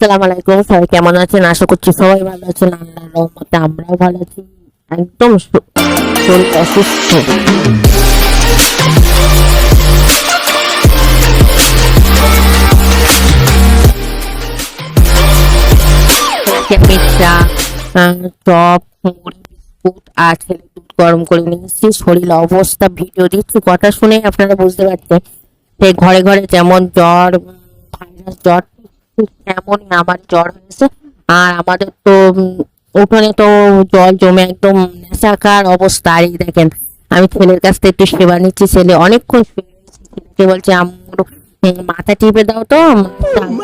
আসসালামু আলাইকুম সবাই কেমন আছেন? আশা করছি সবাই ভালো আছেন আল্লাহর রহমতে আমরাও ভালো আছি। একদম শরীর অসুস্থ। আহ, চপ মুড়ি বিস্কুট আর ছেলে দুধ গরম করে নিয়ে এসেছি। শরীর অবস্থা ভিডিও দিচ্ছি কথা শুনে আপনারা বুঝতে পারছেন। ঘরে ঘরে যেমন জ্বর ভাইরাস জ্বর ঠিক তেমনই আমার জ্বর হয়েছে। আর আমাদের তো উঠোনে তো জল জমে একদম নেশাকার অবস্থা। এই দেখেন আমি ছেলের কাছ থেকে একটু সেবা নিচ্ছি। ছেলে অনেকক্ষণ ছেলেকে বলছে আমার মাথা টিপে দাও তো oh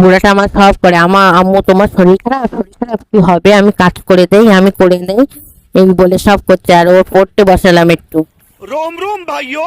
বুড়াটা আমার সব করে আমার আম্মু তোমার শরীর খারাপ? শরীর খারাপ কি হবে? আমি কাজ করে দেই আমি করে দেই। এই বলে সব করছে। আর ও পড়তে বসালাম একটু। রোম রোম ভাইও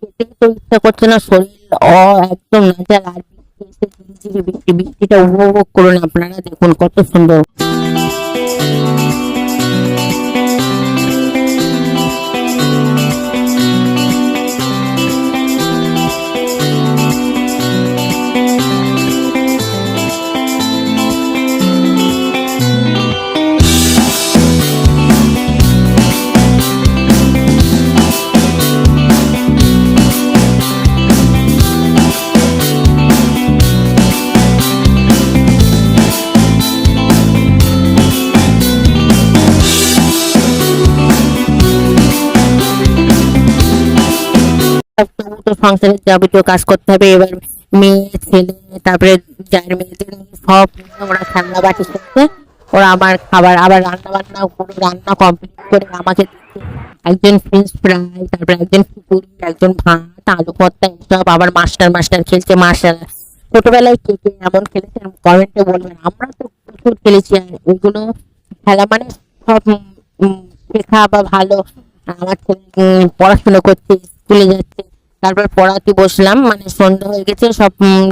তো ইচ্ছা করছে না, শরীর অ একদম নাচার আর বৃষ্টি বৃষ্টিটা উপভোগ করুন আপনারা, দেখুন কত সুন্দর। সংসারের যাবতীয় কাজ করতে হবে। এবার মেয়ে, ছেলে, তারপরে যার মেয়েদের সব ওরা ঠান্ডা বাটি ওরা আমার খাবার, আবার রান্না বান্না করে, রান্না কমপ্লিট করে আমাকে একজন ফ্রেঞ্চ ফ্রাই তারপরে একজন একজন ভাত, আলু এসব আবার মাস্টার মাস্টার খেলছে মাস্টার ছোটবেলায় কে কে এমন খেলেছেন কমেন্টে বলবেন আমরা তো প্রচুর খেলেছি আর ওইগুলো খেলা মানে সব শেখা বা ভালো। আমার ছেলে পড়াশোনা করছে, স্কুলে যাচ্ছে তারপর পড়াতে বসলাম মানে সন্ধ্যা হয়ে গেছে, সব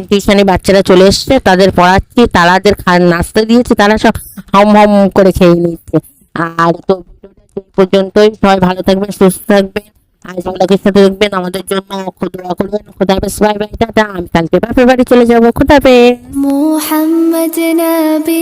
টিউশনে বাচ্চারা চলে এসছে, তাদের পড়াচ্ছি তারাদের নাস্তা দিয়েছে, তারা সব হম হম করে খেয়ে নিচ্ছে। আর তো পর্যন্তই, সবাই ভালো থাকবেন, সুস্থ থাকবেন, আর বাংলাকে সাথে দেখবেন আমাদের জন্য খুদরা করবেন খোদাবেশ বাই বাই, টাটা, আমি কালকে বাপের বাড়ি চলে যাব খোদাবে মোহাম্মদ নাবি